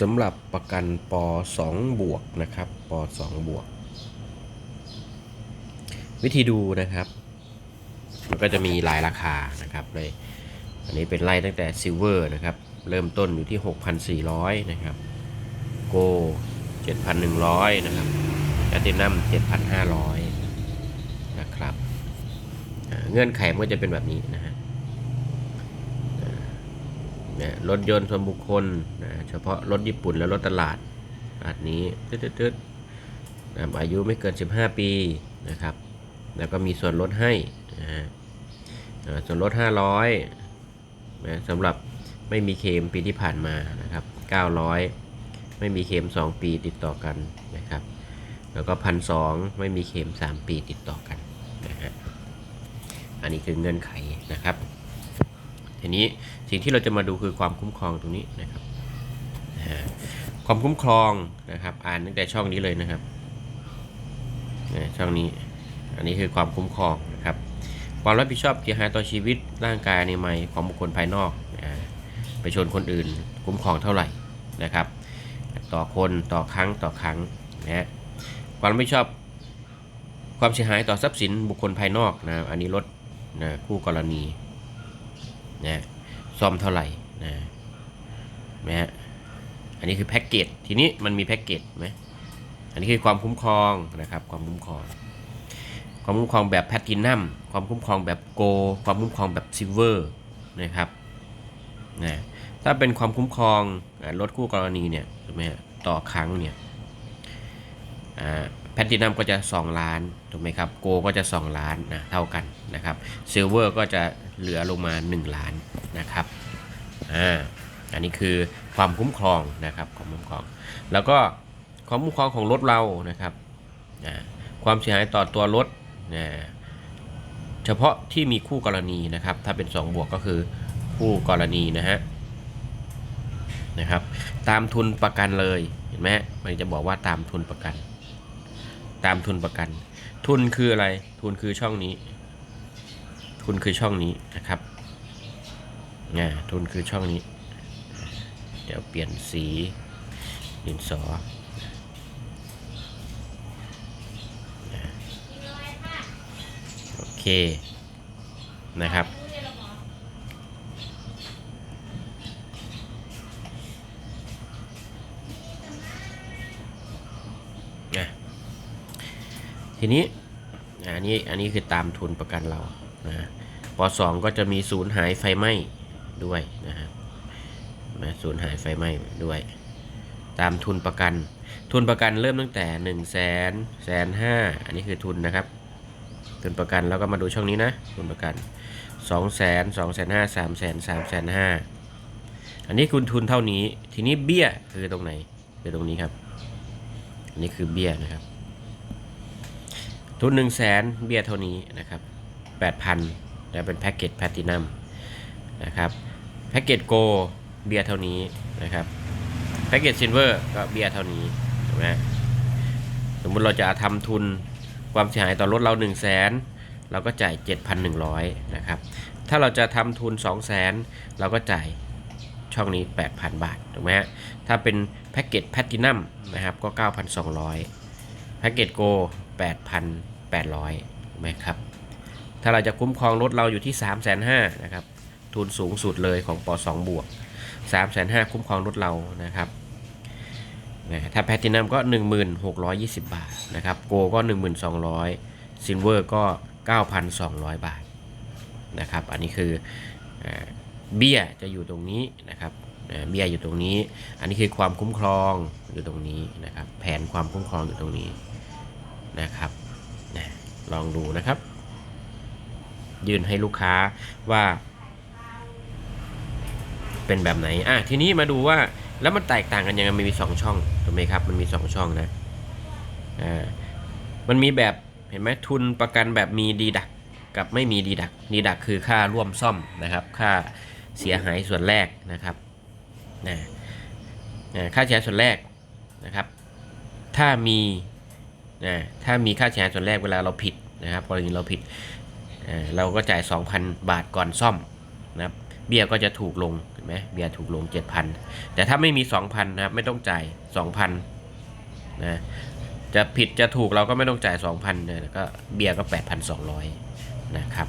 สำหรับประกันป2บวกนะครับป2บวก วิธีดูนะครับ มันก็จะมีหลายราคานะครับเลยอันนี้เป็นไล่ตั้งแต่ซิลเวอร์นะครับ เริ่มต้นอยู่ที่ 6,400 นะครับโก7,100 นะครับแพลตินัม7,500 นะครับ เงื่อนไขมันก็จะเป็นแบบนี้นะฮะ นี่ยรถยนต์ส่วนบุคคลนะเฉพาะรถญี่ปุ่นและรถตลาดอันนี้ตึ๊ดๆนะอายุไม่เกิน 15 ปีนะครับ แล้วก็มีส่วนลดให้นะฮะส่วนลด 500นะสำหรับไม่มีเคมปีที่ผ่านมานะครับ 900 ไม่มีเคม2 ปีติดต่อกันนะครับ แล้วก็พันสองไม่มีเคม3 ปีติดต่อกันนะฮะอันนี้คือเงื่อนไขนะครับ ทีนี้สิ่งที่เราจะมาดูคือความคุ้มครองตรงนี้นะครับความคุ้มครองนะครับ อ่านตั้งแต่ช่องนี้เลยนะครับช่องนี้อันนี้คือความคุ้มครองนะครับความรับผิดชอบเสียหายต่อชีวิตร่างกายในใหม่ของบุคคลภายนอกไปชนคนอื่น คุ้มครองเท่าไหร่นะครับ ต่อคนต่อครั้งต่อครั้งนะฮะความรับผิดชอบความเสียหายต่อทรัพย์สินบุคคลภายนอกนะอันนี้รถนะคู่กรณี นะซ่อมเท่าไหร่นะนะฮะอันนี้คือแพ็กเกจทีนี้มันมีแพ็กเกจไหมอันนี้คือความคุ้มครองนะครับความคุ้มครอง ความคุ้มครองแบบแพลตินัมความคุ้มครองแบบโก ความคุ้มครองแบบซิลเวอร์นะครับนะถ้าเป็นความคุ้มครองรถคู่กรณีเนี่ยใช่ไหมต่อครั้งเนี่ยอ่า แพลตินัมก็จะ 2 ล้านถูกไหมครับโกก็จะ 2 ล้านนะเท่ากันนะครับซิลเวอร์ก็จะเหลือลงมา 1 ล้านนะครับอ่าอันนี้คือความคุ้มครองนะครับความคุ้มครอง แล้วก็ความคุ้มครองของรถเรานะครับอ่าความเสียหายต่อตัวรถนะเฉพาะที่มีคู่กรณีนะครับ ถ้าเป็น 2 บวกก็คือคู่กรณีนะฮะนะครับ ตามทุนประกันเลยเห็นไหมมันจะบอกว่าตามทุนประกัน ตามทุนประกัน ทุนคืออะไร ทุนคือช่องนี้ ทุนคือช่องนี้นะครับอ่ทุนคือช่องนี้ เดี๋ยวเปลี่ยนสีดินสอโอเคนะครับ นะ ทีนี้อันนี้อันนี้คือตามทุนประกันเรานะปสองก็จะมีศูนย์หายไฟไหม้ด้วยนะครับนะศูนย์หายไฟไหม้ด้วย ตามทุนประกัน ทุนประกันเริ่มตั้งแต่1นึ่งแสนแสนห้าอันนี้คือทุนนะครับ ทุนประกันแล้วก็มาดูช่องนี้นะ ทุนประกัน2องแสนสองแสนห้าสามแสนสามแสนห้าอันนี้คุณทุนเท่านี้ ทีนี้เบี้ยคือตรงไหนคือตรงนี้ครับ อันนี้คือเบี้ยนะครับ ทุนหนึ่งแสนเบี้ยเท่านี้นะครับแปดพันแล้วเป็นแพ็กเกจแพลตินัมนะครับแพ็กเกจโกเบี้ยเท่านี้นะครับแพ็กเกจซิลเวอร์ก็เบี้ยเท่านี้ถูกไหมสมมุติเราจะทำทุนความเสียหายต่อรถเรา 1 0 0 0 0แสนเราก็จ่าย 7,100นะครับถ้าเราจะทำทุน 2 0 0แสนเราก็จ่ายช่องนี้ 8,000 บาทถูกไหมฮะถ้าเป็นแพ็กเกจแพลตินัมนะครับก็ 9,200แพ็กเกจโก 8,800ถูกไหมครับ ถ้าเราจะคุ้มครองรถเราอยู่ที่ 3 5 0 0 0นะครับ ทุนสูงสุดเลยของป2บวก 3 5 0 0 0คุ้มครองรถเรานะครับนะถ้าแพลตินัมก็ 1620 บาทนะครับโกก็ 1200ซิลเวอร์ก็ 9,200 บาทนะครับอันนี้คือเบี้ยจะอยู่ตรงนี้นะครับเบี้ยอยู่ตรงนี้ อันนี้คือความคุ้มครองอยู่ตรงนี้นะครับแผนความคุ้มครองอยู่ตรงนี้ นะครับนะลองดูนะครับ ยื่นให้ลูกค้าว่า เป็นแบบไหนอะทีนี้มาดูว่าแล้วมันแตกต่างกันยังไงมันมีสองช่องถูกไหมครับ มันมีสองช่องนะอ่ามันมีแบบเห็นไหมทุนประกันแบบมีดีดักกับไม่มีดีดักดีดักคือค่าร่วมซ่อมนะครับ ค่าเสียหายส่วนแรกนะครับนะค่าเสียหายส่วนแรกนะครับ ถ้ามี นะถ้ามีค่าเสียหายส่วนแรกเวลาเราผิดนะครับกรณีเราผิดเราก็จ่าย 2,000 บาทก่อนซ่อมนะครับเบี้ยก็จะถูกลงเห็นไหมเบี้ยถูกลง 7,000 แต่ถ้าไม่มี 2,000นะครับไม่ต้องจ่าย 2,000นะจะผิดจะถูกเราก็ไม่ต้องจ่าย 2,000นะก็เบี้ยก็ 8,200 นะครับ